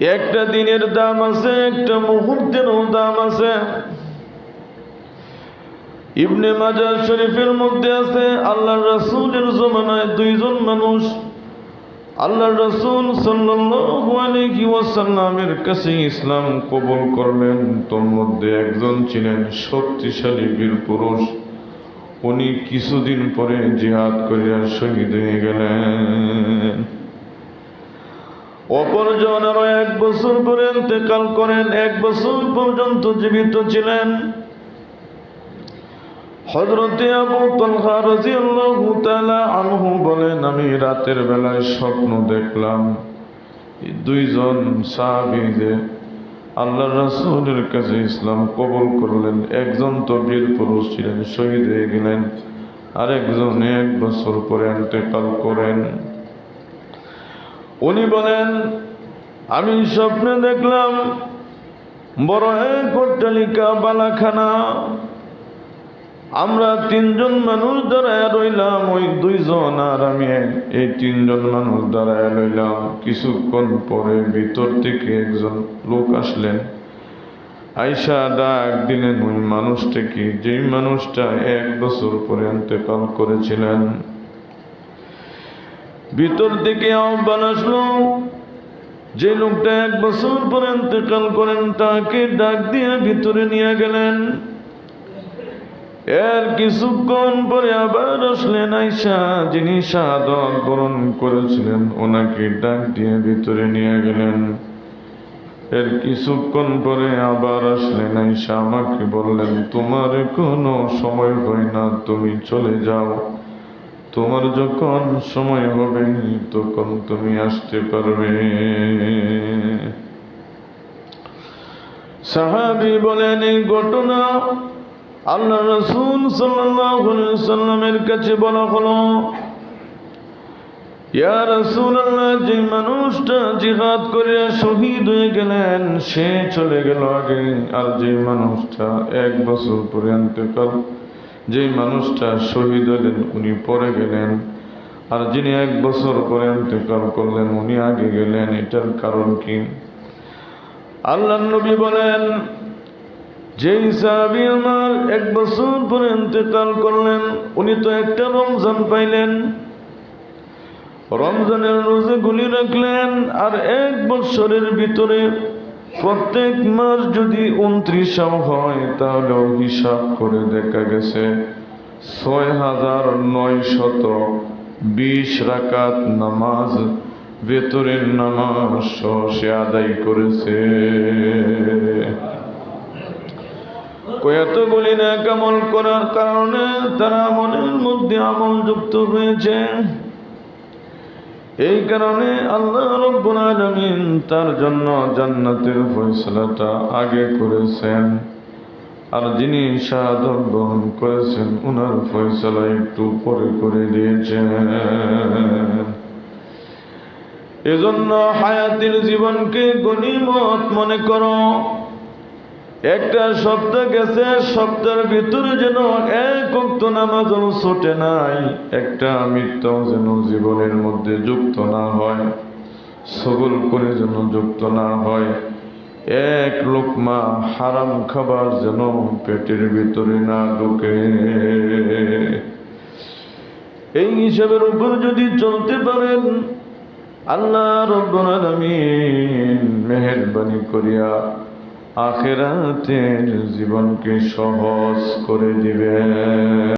একটা দিনের দাম আছে, একটা মুহূর্তেরও দাম আছে। ইবনে মাজার শরীফের মধ্যে আছে আল্লাহ রাসূলের জমানায় দুইজন মানুষ। আল্লাহ রসুল ওয়াসাল্লামের কাছে ইসলাম কবুল করলেন। তোর মধ্যে একজন ছিলেন শক্তিশালী বীর পুরুষ। উনি কিছুদিন পরে জিহাদ করিয়া শহীদ হয়ে গেলেন। অপরজন আরও এক বছর পরে ইন্তেকাল করেন, এক বছর পর্যন্ত জীবিত ছিলেন। হজরতে আবু তলহা রাদিয়াল্লাহু তাআলা আনহু বলেন, আমি রাতের বেলায় স্বপ্ন দেখলাম দুইজন সাহাবী যে আল্লাহ রাসূলের কাছে ইসলাম কবুল করলেন। একজন তো বীর পুরুষ ছিলেন, শহীদ হয়ে গেলেন। আরেকজন এক বছর পরে ইন্তেকাল করেন। উনি বলেন, আমি স্বপ্নে দেখলাম বড় এক অট্টালিকা, বালাখানা। আমরা তিনজন মানুষ দাঁড়ায় রইলাম, ওই দুইজন আর আমি এই তিনজন মানুষ দাঁড়ায় রইলাম। কিছুক্ষণ পরে ভিতর থেকে একজন লোক আসলেন। আইসা ডাক দিলেন, ওই মানুষটাকে যেই মানুষটা এক বছর পরে ইন্তেকাল করেছিলেন। ভিতর থেকে আহ্বান আসলো। যে লোকটা এক বছর পরে ইন্তেকাল করেন, তাকে ডাক দিয়ে ভিতরে নিয়ে গেলেন। এর কিছুক্ষণ পরে আবার আসলেন আইসা যিনি শাহাদত বরণ করেছিলেন। ওনাকে ডাক দিয়ে ভিতরে নিয়ে গেলেন। এর কিছুক্ষণ পরে আবার আসলেন আইসা আমাকে বললেন, তোমার কোনো সময় হয় না, তুমি চলে যাও। তোমার যখন সময় হবে, তখন তুমি আসতে পারবে। সাহাবি বলেন, এই ঘটনা আল্লাহ রসুল সাল্লামের কাছে বলা হলো, ইয়া যে মানুষটা জিহাদ করিয়া শহীদ হয়ে গেলেন, সে চলে গেল আগে, আর যে মানুষটা এক বছর পরে অন্তকাল যে মানুষটা শহীদ হলেন, উনি পরে গেলেন। আর যিনি এক বছর পরে অন্তকাল করলেন, উনি আগে গেলেন। এটার কারণ কি? আল্লাহ নবী বলেন, যেই সাহাবি আমার এক বছর পরে ইন্তেকাল করলেন, উনি তো একটা রমজান পাইলেন। রমজানের রোজে গুলি রাখলেন, আর এক বছরের ভিতরে প্রত্যেক মাস যদি উনত্রিশাও হয়, তাহলেও হিসাব করে দেখা গেছে ছয় হাজার নয় শত বিশ রাকাত নামাজ, ভেতরের নামাজ সে আদায় করেছে। এতগুলি ন্যাক আমল করার কারণে তারা মনের মধ্যে আমল যুক্ত হয়েছে। এই কারণে আল্লাহ রব্বুল আলামিন তার জন্য জান্নাতের ফয়সলাটা আগে করেছেন। আর যিনি শাহাদত গ্রহণ করেছেন ওনার ফয়সলা একটু পরে করে দিয়েছেন। এজন্য হায়াতের জীবনকে গণিমত মনে করো। একটা সপ্তাহ গেছে সপ্তাহের ভিতরে যেন এক অক্ত নামাজও ছোটে নাই। একটা মৃত্যু যেন জীবনের মধ্যে যুক্ত না হয়, সবল করে যেন যুক্ত না হয়। এক লোকমা হারাম খাবার যেন পেটের ভিতরে না ঢুকে। এই হিসাবের উপর যদি চলতে পারেন, আল্লাহ রব্বুল আলামিন মেহেরবানি করিয়া আখেরাতের জীবনকে সহজ করে দিবে।